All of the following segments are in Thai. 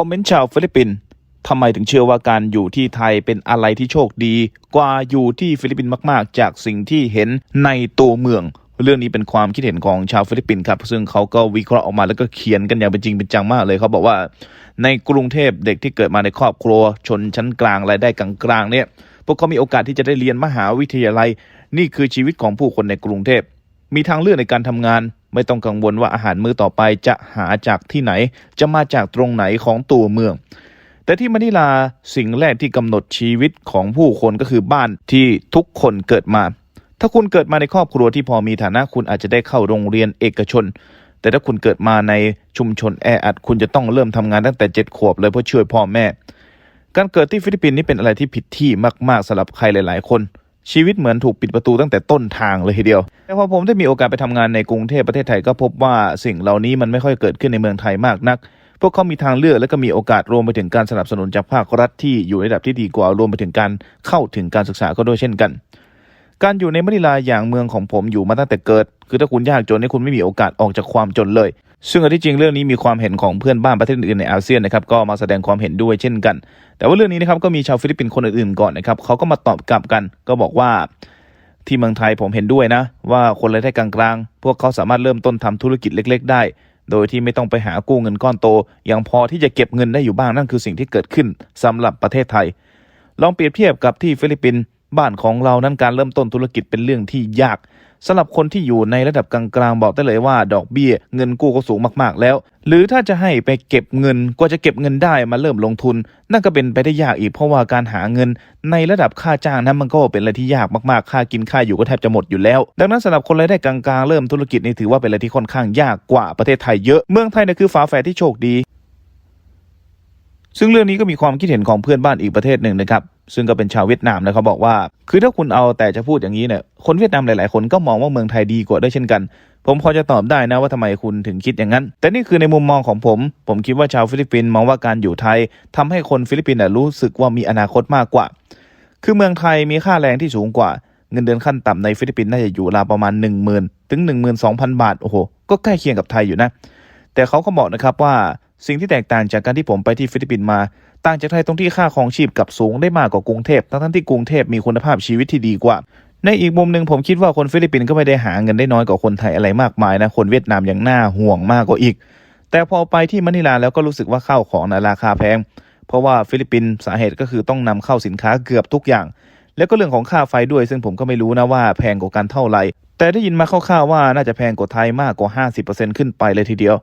คอมเมนต์ชาวฟิลิปปินส์ทำไมถึงเชื่อว่าการอยู่ที่ไทยเป็นอะไรที่โชคดี กว่าอยู่ที่ฟิลิปปินส์มาก ๆ จากสิ่งที่เห็นในตัวเมือง เรื่องนี้เป็นความคิดเห็นของชาวฟิลิปปินส์ครับ ซึ่งเขาก็วิเคราะห์ออกมาแล้วก็เขียนกันอย่างเป็นจริงเป็นจังมากเลยเขาบอกว่า ในกรุงเทพเด็กที่เกิดมาในครอบครัว ชนชั้นกลางรายได้กลางๆเนี่ยพวกเขามีโอกาสที่จะได้เรียนมหาวิทยาลัย นี่คือชีวิตของผู้คนในกรุงเทพมีทางเลือกในการทำงาน ไม่ต้องกังวลว่าอาหารมื้อต่อไปจะหาจากที่ไหน จะมาจากตรงไหนของตัวเมือง แต่ที่มะนิลาสิ่งแรกที่กำหนดชีวิตของผู้คนก็คือบ้านที่ทุกคนเกิดมา ถ้าคุณเกิดมาในครอบครัวที่พอมีฐานะคุณอาจจะได้เข้าโรงเรียนเอกชน แต่ถ้าคุณเกิดมาในชุมชนแออัดคุณจะต้องเริ่มทำงานตั้งแต่เจ็ดขวบเลยเพื่อช่วยพ่อแม่ การเกิดที่ฟิลิปปินส์นี่เป็นอะไรที่ผิดที่มาก ๆสำหรับใครหลาย ๆ คน ชีวิตเหมือนถูกปิดประตูตั้งแต่ต้นทางเลยทีเดียว แต่พอผมได้มีโอกาสไปทำงานในกรุงเทพประเทศไทยก็พบว่าสิ่งเหล่านี้มันไม่ค่อยเกิดขึ้นในเมืองไทยมากนัก พวกเขามีทางเลือกและก็มีโอกาสรวมไปถึงการสนับสนุนจากภาครัฐที่อยู่ในระดับที่ดีกว่ารวมไปถึงการเข้าถึงการศึกษาก็ด้วยเช่นกัน การอยู่ในมะนิลาอย่างเมืองของผมอยู่มาตั้งแต่เกิด คือถ้าคุณยากจนนี่คุณไม่มีโอกาสออกจากความจนเลย ซึ่งอันที่จริงเรื่องนี้มีความเห็นของเพื่อนบ้านประเทศอื่นในอาเซียนนะครับก็มาแสดงความเห็นด้วยเช่นกัน แต่ว่าเรื่องนี้นะครับก็มีชาวฟิลิปปินส์คนอื่นๆก่อนนะครับเขาก็มาตอบกลับกัน ก็บอกว่าที่เมืองไทยผมเห็นด้วยนะ ว่าคนรายได้กลางๆ พวกเขาสามารถเริ่มต้นทำธุรกิจเล็ก ๆ ได้ โดยที่ไม่ต้องไปหากู้เงินก้อนโต ยังพอที่จะเก็บเงินได้อยู่บ้างนั่นคือสิ่งที่เกิดขึ้นสำหรับประเทศไทย ลองเปรียบเทียบกับที่ฟิลิปปินส์บ้านของเรานั้นการเริ่มต้นธุรกิจเป็นเรื่องที่ยาก สำหรับคนที่อยู่ในระดับกลางๆบอกได้เลยว่า ดอกเบี้ยเงินกู้ก็สูงมากๆแล้ว หรือถ้าจะให้ไปเก็บเงินกว่าจะเก็บเงินได้มาเริ่มลงทุน นั่นก็เป็นไปได้ยากอีกเพราะว่าการหาเงิน ในระดับค่าจ้างนั้นมันก็เป็นอะไรที่ยากมากๆ ค่ากินค่าอยู่ก็แทบจะหมดอยู่แล้ว ดังนั้นสำหรับคนรายได้กลางๆเริ่มธุรกิจนี่ถือว่าเป็นอะไรที่ค่อนข้างยากกว่าประเทศไทยเยอะ เมืองไทยเนี่ยคือฝาแฝดที่โชคดี ซึ่งเรื่องนี้ก็มีความคิดเห็นของเพื่อนบ้านอีกประเทศหนึ่งนะครับ ซึ่งก็เป็นชาวเวียดนามนะเขาบอกว่า คือถ้าคุณเอาแต่จะพูดอย่างนี้เนี่ยคนเวียดนามหลาย ๆ คนก็มองว่าเมืองไทยดีกว่าด้วยเช่นกัน ผมพอจะตอบได้นะว่าทำไมคุณถึงคิดอย่างนั้น แต่นี่คือในมุมมองของผม ผมคิดว่าชาวฟิลิปปินส์มองว่าการอยู่ไทยทำให้คนฟิลิปปินส์รู้สึกว่ามีอนาคตมากกว่า คือเมืองไทยมีค่าแรงที่สูงกว่าเงินเดือนขั้นต่ำในฟิลิปปินส์น่าจะอยู่ราวประมาณ 1 0,000 ถึง 12,000 บาท โอ้โห ก็ใกล้เคียงกับไทยอยู่นะ แต่เขาก็บอกนะครับว่า สิ่งที่แตกต่างจากการที่ผมไปที่ฟิลิปปินส์มา ต่างจากไทยตรงที่ค่าของชีพกับสูงได้มากกว่ากรุงเทพทั้งที่กรุงเทพมีคุณภาพชีวิตที่ดีกว่า ในอีกมุมหนึ่งผมคิดว่าคนฟิลิปปินส์ก็ไม่ได้หาเงินได้น้อยกว่าคนไทยอะไรมากมายนะคนเวียดนามยังน่าห่วงมากกว่าอีก แต่พอไปที่มะนิลาแล้วก็รู้สึกว่าข้าวของนะราคาแพง เพราะว่าฟิลิปปินส์สาเหตุก็คือต้องนำเข้าสินค้าเกือบทุกอย่าง แล้วก็เรื่องของค่าไฟด้วย ซึ่งผมก็ไม่รู้นะว่าแพงกว่ากันเท่าไหร่แต่ได้ยินมาคร่าวๆว่าน่าจะแพงกว่าไทยมากกว่า 50%ขึ้นไปเลยทีเดียว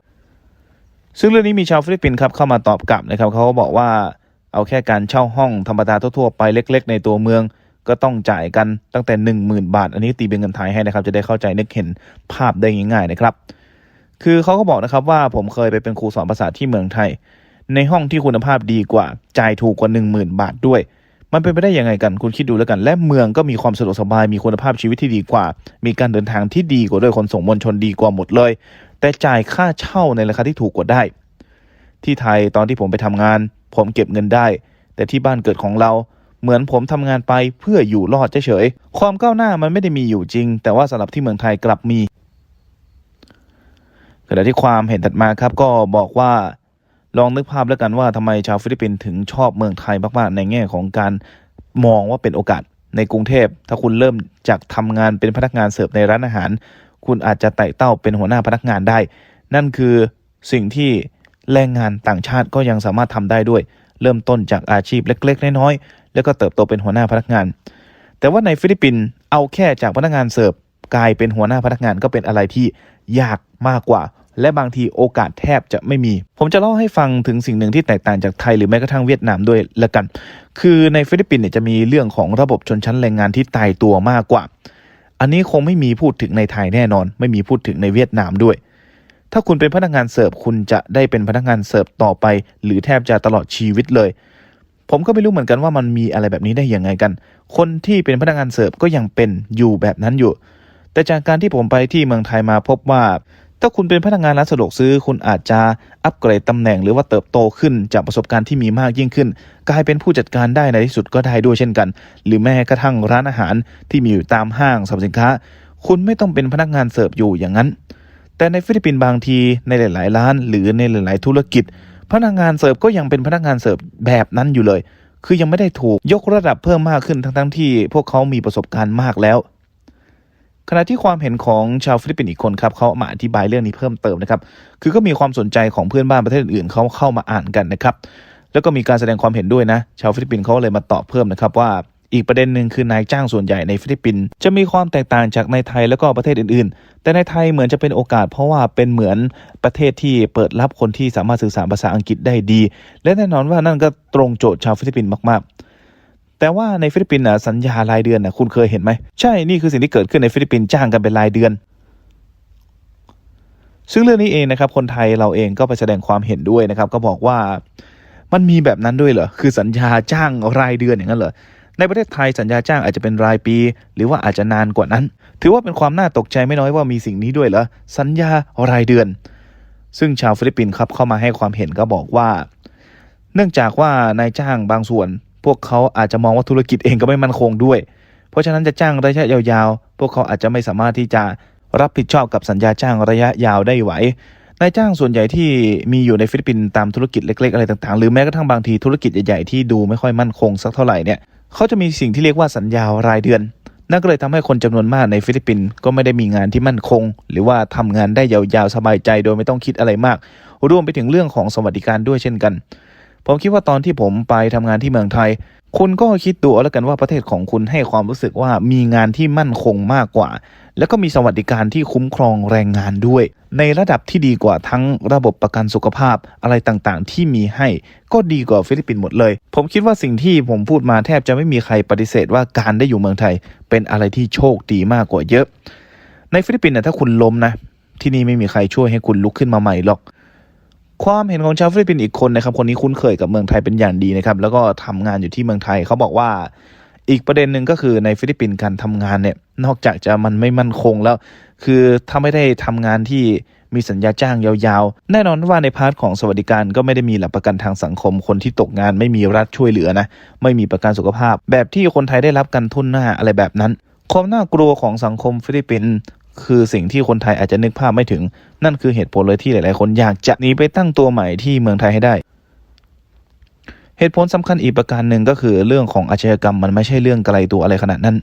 ซึ่งเรื่องนี้มีชาวฟิลิปปินส์ครับเข้ามาตอบกลับนะครับเขาก็บอกว่าเอาแค่การเช่าห้องธรรมดาทั่วๆไปเล็ก ๆ ในตัวเมือง ก็ต้องจ่ายกันตั้งแต่ 1 0,000 บาท อันนี้ตีเป็นเงินไทยให้นะครับ จะได้เข้าใจนึกเห็นภาพได้ง่ายๆนะครับ คือเขาก็บอกนะครับว่าผมเคยไปเป็นครูสอนภาษาที่เมืองไทย ในห้องที่คุณภาพดีกว่า จ่ายถูกกว่า 10,000 บาทด้วย มันเป็นไปได้ยังไงกันคุณคิดดูแล้วกัน และเมืองก็มีความสะดวกสบายมีคุณภาพชีวิตที่ดีกว่า มีการเดินทางที่ดีกว่าด้วยขนส่งมวลชนดีกว่าหมดเลย แต่จ่ายค่าเช่าในราคาที่ถูกกว่าได้ ที่ไทยตอนที่ผมไปทำงาน ผมเก็บเงินได้ แต่ที่บ้านเกิดของเราเหมือนผมทำงานไปเพื่ออยู่รอดเฉยๆความก้าวหน้ามันไม่ได้มีอยู่จริง แต่ว่าสำหรับที่เมืองไทยกลับมีขณะที่ความเห็นถัดมาครับก็บอกว่าลองนึกภาพแล้วกันว่าทำไมชาวฟิลิปปินส์ถึงชอบเมืองไทยมากๆในแง่ของการมองว่าเป็นโอกาสในกรุงเทพ ถ้าคุณเริ่มจากทำงานเป็นพนักงานเสิร์ฟในร้านอาหาร คุณอาจจะไต่เต้าเป็นหัวหน้าพนักงานได้ นั่นคือสิ่งที่แรงงานต่างชาติก็ยังสามารถทำได้ด้วย เริ่มต้นจากอาชีพเล็ก ๆ น้อยๆแล้วก็เติบโตเป็นหัวหน้าพนักงาน แต่ว่าในฟิลิปปินส์เอาแค่จากพนักงานเสิร์ฟกลายเป็นหัวหน้าพนักงานก็เป็นอะไรที่ยากมากกว่า และบางทีโอกาสแทบจะไม่มี ผมจะเล่าให้ฟังถึงสิ่งหนึ่งที่แตกต่างจากไทยหรือแม้กระทั่งเวียดนามด้วยละกัน คือในฟิลิปปินส์เนี่ยจะมีเรื่องของระบบชนชั้นแรงงานที่ตายตัวมากกว่า อันนี้คงไม่มีพูดถึงในไทยแน่นอน ไม่มีพูดถึงในเวียดนามด้วย ถ้าคุณเป็นพนักงานเสิร์ฟคุณจะได้เป็นพนักงานเสิร์ฟต่อไป หรือแทบจะตลอดชีวิตเลย ผมก็ไม่รู้เหมือนกันว่ามันมีอะไรแบบนี้ได้ยังไงกัน คนที่เป็นพนักงานเสิร์ฟก็ยังเป็นอยู่แบบนั้นอยู่ แต่จากการที่ผมไปที่เมืองไทยมาพบว่า ถ้าคุณเป็นพนักงานร้านสะดวกซื้อ คุณอาจจะอัปเกรดตำแหน่งหรือว่าเติบโตขึ้นจากประสบการณ์ที่มีมากยิ่งขึ้น กลายเป็นผู้จัดการได้ในที่สุดก็ได้ด้วยเช่นกัน หรือแม้กระทั่งร้านอาหารที่มีอยู่ตามห้างสรรพสินค้า คุณไม่ต้องเป็นพนักงานเสิร์ฟอยู่อย่างนั้น แต่ในฟิลิปปินส์บางทีในหลาย ๆ ร้าน หรือในหลาย ๆ ธุรกิจ พนักงานเสิร์ฟก็ยังเป็นพนักงานเสิร์ฟแบบนั้นอยู่เลย คือยังไม่ได้ถูกยกระดับเพิ่มมากขึ้นทั้งๆที่ พวกเขามีประสบการณ์มากแล้ว ขณะที่ความเห็นของชาวฟิลิปปินส์อีกคนครับเขามาอธิบายเรื่องนี้เพิ่มเติมนะครับ คือก็มีความสนใจของเพื่อนบ้านประเทศอื่นเขาเข้ามาอ่านกันนะครับ แล้วก็มีการแสดงความเห็นด้วยนะ ชาวฟิลิปปินส์เขาเลยมาตอบเพิ่มนะครับว่าอีกประเด็นหนึ่งคือนายจ้างส่วนใหญ่ในฟิลิปปินส์จะมีความแตกต่างจากในไทยแล้วก็ประเทศอื่นๆ แต่ในไทยเหมือนจะเป็นโอกาสเพราะว่าเป็นเหมือนประเทศที่เปิดรับคนที่สามารถสื่อสารภาษาอังกฤษได้ดี และแน่นอนว่านั่นก็ตรงโจทย์ชาวฟิลิปปินส์มากๆ แต่ว่าในฟิลิปปินส์นะสัญญารายเดือนนะคุณเคยเห็นไหมใช่นี่คือสิ่งที่เกิดขึ้นในฟิลิปปินส์จ้างกันเป็นรายเดือน ซึ่งเรื่องนี้เองนะครับ คนไทยเราเองก็ไปแสดงความเห็นด้วยนะครับ ก็บอกว่ามันมีแบบนั้นด้วยเหรอคือสัญญาจ้างรายเดือนอย่างนั้นเหรอในประเทศไทยสัญญาจ้างอาจจะเป็นรายปี หรือว่าอาจจะนานกว่านั้น ถือว่าเป็นความน่าตกใจไม่น้อยว่ามีสิ่งนี้ด้วยเหรอสัญญารายเดือน ซึ่งชาวฟิลิปปินส์ครับเข้ามาให้ความเห็นก็บอกว่า เนื่องจากว่านายจ้างบางส่วน พวกเขาอาจจะมองว่าธุรกิจเองก็ไม่มั่นคงด้วย เพราะฉะนั้นจะจ้างระยะยาวๆ พวกเขาอาจจะไม่สามารถที่จะรับผิดชอบกับสัญญาจ้างระยะยาวได้ไหวนายจ้างส่วนใหญ่ที่มีอยู่ในฟิลิปปินส์ตามธุรกิจเล็ก ๆ อะไรต่างๆ หรือแม้กระทั่งบางทีธุรกิจใหญ่ๆที่ดูไม่ค่อยมั่นคงสักเท่าไหร่เนี่ยเขาจะมีสิ่งที่เรียกว่าสัญญารายเดือน นั่นก็เลยทำให้คนจำนวนมากในฟิลิปปินส์ก็ไม่ได้มีงานที่มั่นคง หรือว่าทำงานได้ยาวๆสบายใจโดยไม่ต้องคิดอะไรมาก รวมไปถึงเรื่องของสวัสดิการด้วยเช่นกัน ผมคิดว่าตอนที่ผมไปทำงานที่เมืองไทย คุณก็คิดดูเอาแล้วกันว่าประเทศของคุณให้ความรู้สึกว่ามีงานที่มั่นคงมากกว่า แล้วก็มีสวัสดิการที่คุ้มครองแรงงานด้วย ในระดับที่ดีกว่าทั้งระบบประกันสุขภาพอะไรต่างๆ ที่มีให้ ก็ดีกว่าฟิลิปปินส์หมดเลย ผมคิดว่าสิ่งที่ผมพูดมาแทบจะไม่มีใครปฏิเสธว่าการได้อยู่เมืองไทย เป็นอะไรที่โชคดีมากกว่าเยอะ ในฟิลิปปินส์นะถ้าคุณล้มนะที่นี่ไม่มีใครช่วยให้คุณลุกขึ้นมาใหม่หรอก ความเห็นของชาวฟิลิปปินส์อีกคนนะครับ คนนี้คุ้นเคยกับเมืองไทยเป็นอย่างดีนะครับ แล้วก็ทำงานอยู่ที่เมืองไทย เขาบอกว่า อีกประเด็นหนึ่งก็คือในฟิลิปปินส์การทำงานเนี่ย นอกจากจะมันไม่มั่นคงแล้ว คือถ้าไม่ได้ทำงานที่มีสัญญาจ้างยาวๆ แน่นอนว่าในพาร์ทของสวัสดิการก็ไม่ได้มีหลักประกันทางสังคม คนที่ตกงานไม่มีรัฐช่วยเหลือนะ ไม่มีประกันสุขภาพ แบบที่คนไทยได้รับกันทุนหน้าอะไรแบบนั้น ความน่ากลัวของสังคมฟิลิปปินส์ คือสิ่งที่คนไทยอาจจะนึกภาพไม่ถึง นั่นคือเหตุผลเลยที่หลายๆ คนอยากจะหนีไปตั้งตัวใหม่ที่เมืองไทยให้ได้ เหตุผลสำคัญอีกประการหนึ่งก็คือเรื่องของอาชญากรรมมันไม่ใช่เรื่องไกลตัวอะไรขนาดนั้น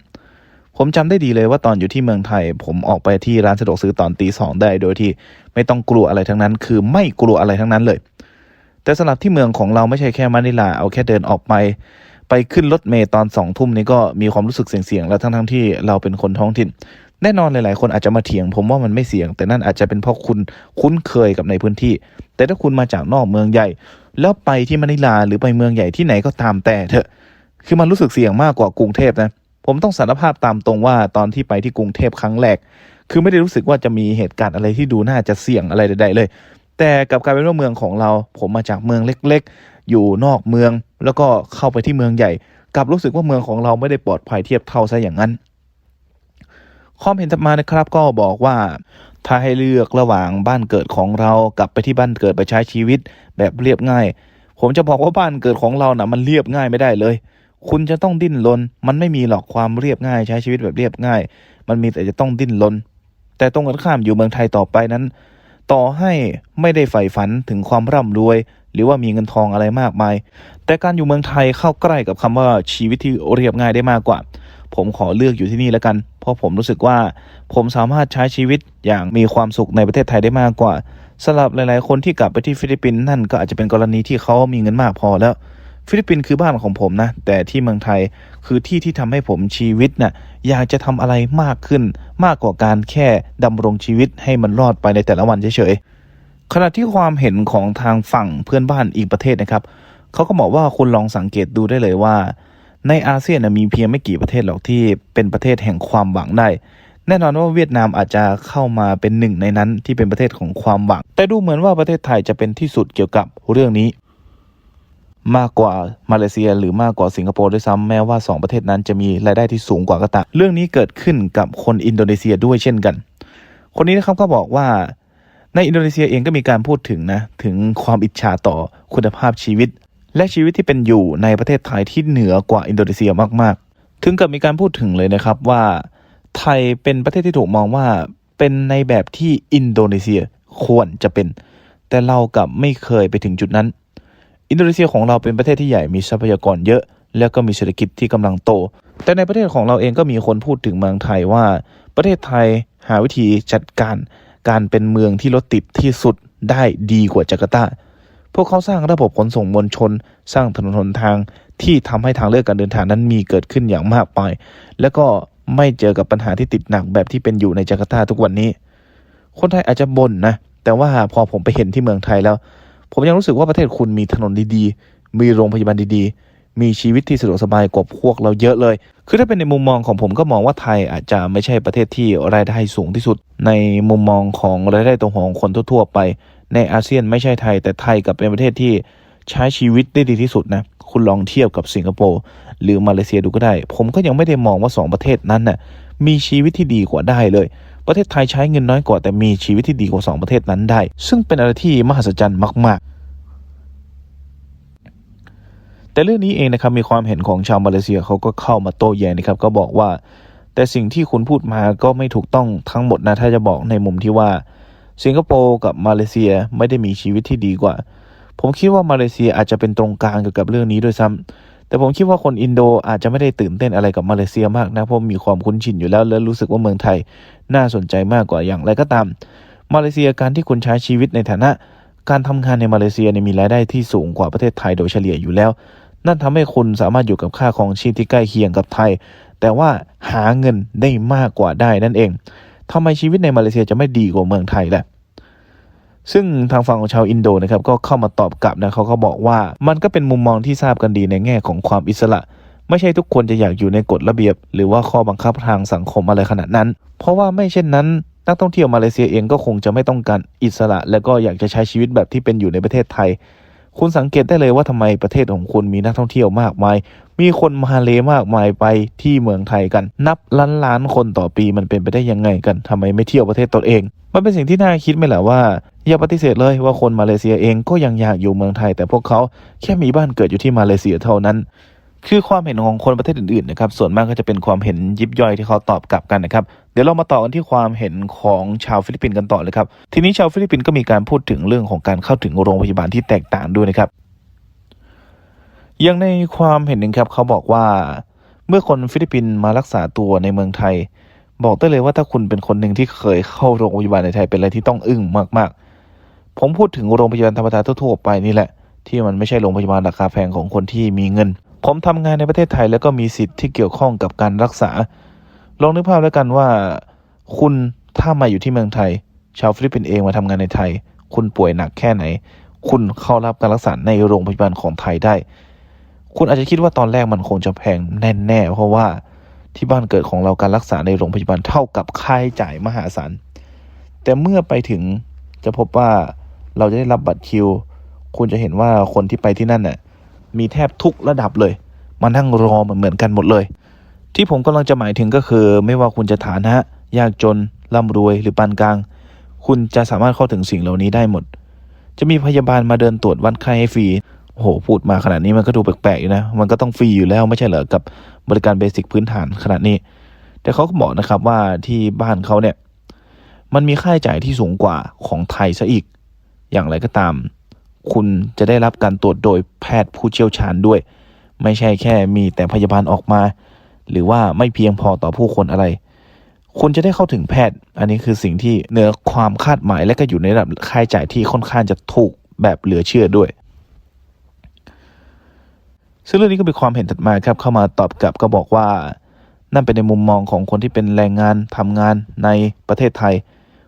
ผมจำได้ดีเลยว่าตอนอยู่ที่เมืองไทย ผมออกไปที่ร้านสะดวกซื้อตอนตีสองได้ โดยที่ไม่ต้องกลัวอะไรทั้งนั้น คือไม่กลัวอะไรทั้งนั้นเลย แต่สำหรับที่เมืองของเราไม่ใช่แค่มะนิลาเอาแค่เดินออกไปไปขึ้นรถเมย์ตอนสองทุ่มนี้ก็มีความรู้สึกเสี่ยงๆแล้วทั้งๆที่เราเป็นคนท้องถิ่น แน่นอนหลายๆ คนอาจจะมาเถียง ผมว่ามันไม่เสี่ยง แต่นั่นอาจจะเป็นเพราะคุณคุ้นเคยกับในพื้นที่ แต่ถ้าคุณมาจากนอกเมืองใหญ่ แล้วไปที่มะนิลาหรือไปเมืองใหญ่ที่ไหนก็ตามแต่เถอะ คือมันรู้สึกเสี่ยงมากกว่ากรุงเทพนะ ผมต้องสารภาพตามตรงว่าตอนที่ไปที่กรุงเทพครั้งแรก คือไม่ได้รู้สึกว่าจะมีเหตุการณ์อะไรที่ดูน่าจะเสี่ยงอะไรใด ๆ เลย แต่กับกายเป็นว่าเมืองของเรา ผมมาจากเมืองเล็ก ๆ อยู่นอกเมือง แล้วก็เข้าไปที่เมืองใหญ่กลับรู้สึกว่าเมืองของเราไม่ได้ปลอดภัยเทียบเท่าซะอย่างนั้น ความเห็นถัดมานะครับก็บอกว่า ถ้าให้เลือกระหว่างบ้านเกิดของเรากลับไปที่บ้านเกิดไปใช้ชีวิตแบบเรียบง่าย ผมจะบอกว่าบ้านเกิดของเรานะ่ะมันเรียบง่ายไม่ได้เลย คุณจะต้องดิ้นรนมันไม่มีหรอกความเรียบง่าย ใช้ชีวิตแบบเรียบง่าย มันมีแต่จะต้องดิ้นรนแต่ตรงกันข้ามอยู่เมืองไทยต่อไปนั้น ต่อให้ไม่ได้ใฝ่ฝันถึงความร่ำรวย หรือว่ามีเงินทองอะไรมากมาย แต่การอยู่เมืองไทยเข้าใกล้กับคำว่าชีวิตที่เรียบง่ายได้มากกว่า ผมขอเลือกอยู่ที่นี่แล้วกัน เพราะผมรู้สึกว่า ผมสามารถใช้ชีวิตอย่างมีความสุขในประเทศไทยได้มากกว่าสำหรับหลาย ๆ คนที่กลับไปที่ฟิลิปปินส์นั่นก็อาจจะเป็นกรณีที่เขามีเงินมากพอแล้วฟิลิปปินส์คือบ้านของผมนะ แต่ที่เมืองไทยคือที่ที่ทำให้ผมชีวิตน่ะอยากจะทำอะไรมากขึ้น มากกว่าการแค่ดำรงชีวิตให้มันรอดไปในแต่ละวันเฉยๆขณะที่ความเห็นของทางฝั่งเพื่อนบ้านอีกประเทศนะครับเขาก็บอกว่าคุณลองสังเกตดูได้เลยว่า ในอาเซียนมีเพียงไม่กี่ประเทศหรอกที่เป็นประเทศแห่งความหวังได้ แน่นอนว่าเวียดนามอาจจะเข้ามาเป็นหนึ่งในนั้นที่เป็นประเทศของความหวัง แต่ดูเหมือนว่าประเทศไทยจะเป็นที่สุดเกี่ยวกับเรื่องนี้ มากกว่ามาเลเซียหรือมากกว่าสิงคโปร์ด้วยซ้ำแม้ว่า 2 ประเทศนั้นจะมีรายได้ที่สูงกว่าก็ตามเรื่องนี้เกิดขึ้นกับคนอินโดนีเซียด้วยเช่นกัน คนนี้นะครับก็บอกว่าในอินโดนีเซียเองก็มีการพูดถึงนะถึงความอิจฉาต่อคุณภาพชีวิต และชีวิตที่เป็นอยู่ในประเทศไทยที่เหนือกว่าอินโดนีเซียมากๆ ถึงกับมีการพูดถึงเลยนะครับว่า ไทยเป็นประเทศที่ถูกมองว่าเป็นในแบบที่อินโดนีเซียควรจะเป็น แต่เรากับไม่เคยไปถึงจุดนั้น อินโดนีเซียของเราเป็นประเทศที่ใหญ่มีทรัพยากรเยอะ แล้วก็มีเศรษฐกิจที่กำลังโต แต่ในประเทศของเราเองก็มีคนพูดถึงเมืองไทยว่า ประเทศไทยหาวิธีจัดการการเป็นเมืองที่รถติดที่สุดได้ดีกว่าจาการ์ตา พวกเขาสร้างระบบขนส่งมวลชน สร้างถนนหนทางที่ทำให้ทางเลือกการเดินทางนั้นมีเกิดขึ้นอย่างมากมายแล้วก็ไม่เจอกับปัญหาที่ติดหนักแบบที่เป็นอยู่ในจาการ์ตาทุกวันนี้ คนไทยอาจจะบ่นนะ แต่ว่าพอผมไปเห็นที่เมืองไทยแล้ว ผมยังรู้สึกว่าประเทศคุณมีถนนดีๆ มีโรงพยาบาลดีๆ มีชีวิตที่สะดวกสบายกว่าพวกเราเยอะเลย คือถ้าเป็นในมุมมองของผมก็มองว่าไทยอาจจะไม่ใช่ประเทศที่รายได้สูงที่สุด ในมุมมองของรายได้ตัวของคนทั่ว ๆ ไป ในอาเซียนไม่ใช่ไทย แต่ไทยกับเป็นประเทศที่ใช้ชีวิตได้ดีที่สุดนะคุณลองเทียบกับสิงคโปร์หรือมาเลเซียดูก็ได้ ผมก็ยังไม่ได้มองว่าสองประเทศนั้นน่ะมีชีวิตที่ดีกว่าได้เลย ประเทศไทยใช้เงินน้อยกว่าแต่มีชีวิตที่ดีกว่าสองประเทศนั้นได้ ซึ่งเป็นอะไรที่มหัศจรรย์มาก ๆ แต่เรื่องนี้เองนะครับมีความเห็นของชาวมาเลเซียเขาก็เข้ามาโต้แย้งนะครับก็บอกว่า แต่สิ่งที่คุณพูดมาก็ไม่ถูกต้องทั้งหมดนะถ้าจะบอกในมุมที่ว่า สิงคโปร์กับมาเลเซียไม่ได้มีชีวิตที่ดีกว่า ผมคิดว่ามาเลเซียอาจจะเป็นตรงกลางเกี่ยวกับเรื่องนี้ด้วยซ้ำแต่ผมคิดว่าคนอินโดอาจจะไม่ได้ตื่นเต้นอะไรกับมาเลเซียมากนะเพราะมีความคุ้นชินอยู่แล้วและรู้สึกว่าเมืองไทยน่าสนใจมากกว่าอย่างไรก็ตาม มาเลเซียการที่คุณใช้ชีวิตในฐานะ การทำงานในมาเลเซียมีรายได้ที่สูงกว่าประเทศไทยโดยเฉลี่ยอยู่แล้ว นั่นทำให้คุณสามารถอยู่กับค่าของชีพที่ใกล้เคียงกับไทย แต่ว่าหาเงินได้มากกว่าได้นั่นเองทำไมชีวิตในมาเลเซียจะไม่ดีกว่าเมืองไทยล่ะ ซึ่งทางฝั่งของชาวอินโดนะครับก็เข้ามาตอบกลับนะเขาก็บอกว่ามันก็เป็นมุมมองที่ทราบกันดีในแง่ของความอิสระ ไม่ใช่ทุกคนจะอยากอยู่ในกฎระเบียบ หรือว่าข้อบังคับทางสังคมอะไรขนาดนั้น เพราะว่าไม่เช่นนั้น นักท่องเที่ยวมาเลเซียเองก็คงจะไม่ต้องการอิสระ และก็อยากจะใช้ชีวิตแบบที่เป็นอยู่ในประเทศไทย คุณสังเกตได้เลยว่าทำไมประเทศของคุณมีนักท่องเที่ยวมากมาย มีคนมาเลมากมายไปที่เมืองไทยกัน นับล้านล้านคนต่อปีมันเป็นไปได้ยังไงกันทำไมไม่เที่ยวประเทศตนเอง มันเป็นสิ่งที่น่าคิดไหมล่ะว่า อย่าปฏิเสธเลยว่าคนมาเลเซียเองก็ยังอยากอยู่เมืองไทย แต่พวกเขาแค่มีบ้านเกิดอยู่ที่มาเลเซียเท่านั้น คือความเห็นของคนประเทศอื่นๆนะครับส่วนมากก็จะเป็นความเห็นยิบย่อยที่เขาตอบกลับกันนะครับเดี๋ยวเรามาต่อกันที่ความเห็นของชาวฟิลิปปินส์กันต่อเลยครับทีนี้ชาวฟิลิปปินส์ก็มีการพูดถึงเรื่องของการเข้าถึงโรงพยาบาลที่แตกต่างด้วยนะครับอย่างในความเห็นหนึ่งครับเขาบอกว่า เมื่อคนฟิลิปปินส์มารักษาตัวในเมืองไทย บอกได้เลยว่าถ้าคุณเป็นคนหนึ่งที่เคยเข้าโรงพยาบาลในไทยเป็นอะไรที่ต้องอึ้งมากๆ ผมพูดถึงโรงพยาบาลธรรมดาทั่วๆไปนี่แหละ ที่มันไม่ใช่โรงพยาบาลราคาแพงของคนที่มีเงิน ผมทำงานในประเทศไทยแล้วก็มีสิทธิ์ที่เกี่ยวข้องกับการรักษา ลองนึกภาพแล้วกันว่า คุณถ้ามาอยู่ที่เมืองไทย ชาวฟิลิปปินส์เองมาทำงานในไทย คุณป่วยหนักแค่ไหน คุณเข้ารับการรักษาในโรงพยาบาลของไทยได้ คุณอาจจะคิดว่าตอนแรกมันคงจะแพงแน่ๆเพราะว่าที่บ้านเกิดของเราการรักษาในโรงพยาบาลเท่ากับค่าใช้จ่ายมหาศาลแต่เมื่อไปถึงจะพบว่า เราจะได้รับบัตรคิว คุณจะเห็นว่าคนที่ไปที่นั่นน่ะมีแทบทุกระดับเลย มานั่งรอเหมือนเหมือนกันหมดเลย ที่ผมกำลังจะหมายถึงก็คือ ไม่ว่าคุณจะฐานะ ยากจนร่ำรวยหรือปานกลาง คุณจะสามารถเข้าถึงสิ่งเหล่านี้ได้หมด จะมีพยาบาลมาเดินตรวจวัดไข้ให้ฟรีโอ้โหพูดมาขนาดนี้มันก็ดูแปลกๆอยู่นะ มันก็ต้องฟรีอยู่แล้วไม่ใช่เหรอกับบริการเบสิกพื้นฐานขนาดนี้ แต่เขาก็บอกนะครับว่าที่บ้านเขาเนี่ย มันมีค่าใช้จ่ายที่สูงกว่าของไทยซะอีก อย่างไรก็ตาม คุณจะได้รับการตรวจโดยแพทย์ผู้เชี่ยวชาญด้วย ไม่ใช่แค่มีแต่พยาบาลออกมา หรือว่าไม่เพียงพอต่อผู้คนอะไร คุณจะได้เข้าถึงแพทย์ อันนี้คือสิ่งที่เหนือความคาดหมายและก็อยู่ในระดับค่าใช้จ่ายที่ค่อนข้างจะถูกแบบเหลือเชื่อด้วยซึ่งเรื่องนี้ก็เป็นความเห็นถัดมาครับเข้ามาตอบกลับก็บอกว่า นั่นเป็นในมุมมองของคนที่เป็นแรงงานทำงานในประเทศไทย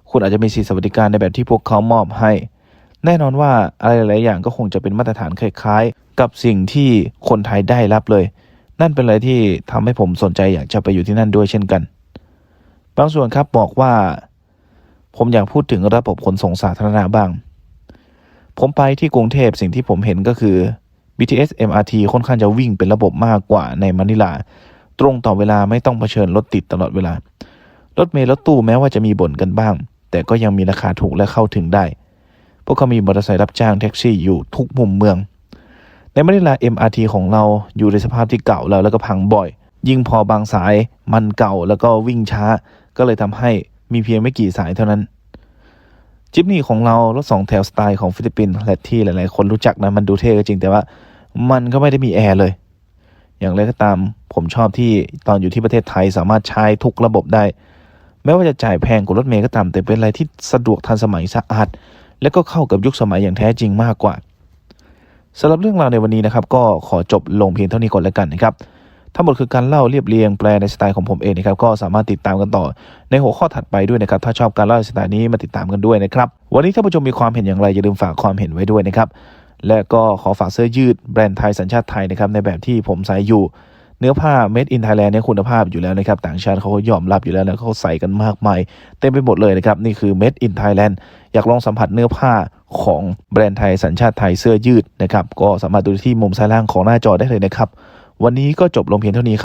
คุณอาจจะมีสิทธิสวัสดิการในแบบที่พวกเขามอบให้ แน่นอนว่าอะไรหลายอย่างก็คงจะเป็นมาตรฐานคล้ายๆ กับสิ่งที่คนไทยได้รับเลย นั่นเป็นอะไรที่ทำให้ผมสนใจอยากจะไปอยู่ที่นั่นด้วยเช่นกัน บางส่วนครับบอกว่า ผมอยากพูดถึงระบบขนส่งสาธารณะบ้าง ผมไปที่กรุงเทพสิ่งที่ผมเห็นก็คือ BTS MRT ค่อนข้างจะวิ่งเป็นระบบมากกว่าในมะนิลา ตรงต่อเวลาไม่ต้องเผชิญรถติดตลอดเวลารถเมล์รถตู้แม้ว่าจะมีบ่นกันบ้าง แต่ก็ยังมีราคาถูกและเข้าถึงได้ พวกเขามีมอเตอร์ไซค์รับจ้างแท็กซี่อยู่ทุกมุมเมือง ในมะนิลา MRT ของเราอยู่ในสภาพที่เก่าแล้วแล้วก็พังบ่อย ยิ่งพอบางสายมันเก่าแล้วก็วิ่งช้า ก็เลยทำให้มีเพียงไม่กี่สายเท่านั้นจิปนี่ของเรารถสองแถวสไตล์ของฟิลิปปินส์และที่หลาย ๆ คนรู้จักนะมันดูเท่ก็จริงแต่ว่ามันก็ไม่ได้มีแอร์เลย อย่างไรก็ตามผมชอบที่ตอนอยู่ที่ประเทศไทยสามารถใช้ทุกระบบได้ แม้ว่าจะจ่ายแพงกว่ารถเมล์ก็ตามแต่เป็นอะไรที่สะดวกทันสมัยสะอาด และก็เข้ากับยุคสมัยอย่างแท้จริงมากกว่าสำหรับเรื่องราวในวันนี้นะครับก็ขอจบลงเพียงเท่านี้ก่อนแล้วกันนะครับทั้งหมดคือการเล่าเรียบเรียงแปลในสไตล์ของผมเองนะครับก็สามารถติดตามกันต่อในหัวข้อถัดไปด้วยนะครับถ้าชอบการเล่าในสไตล์นี้มาติดตามกันด้วยนะครับวันนี้ท่านผู้ชมมีความเห็นอย่างไรอย่าลืมฝากความเห็นไว้ด้วยนะครับและก็ขอฝากเสื้อยืดแบรนด์ไทยสัญชาติไทยนะครับในแบบที่ผมใส่อยู่ เนื้อผ้า made in Thailand เนี่ยคุณภาพอยู่แล้วนะครับ ต่างชาติเขาก็ยอมรับอยู่แล้วนะเขาใส่กันมากมายเต็มไปหมดเลยนะครับ นี่คือ made in Thailand อยากลองสัมผัสเนื้อผ้าของแบรนด์ไทยสัญชาติไทยเสื้อยืดนะครับ ก็สามารถดูที่มุมซ้ายล่างของหน้าจอได้เลยนะครับ วันนี้ก็จบลงเพียงเท่านี้ครับ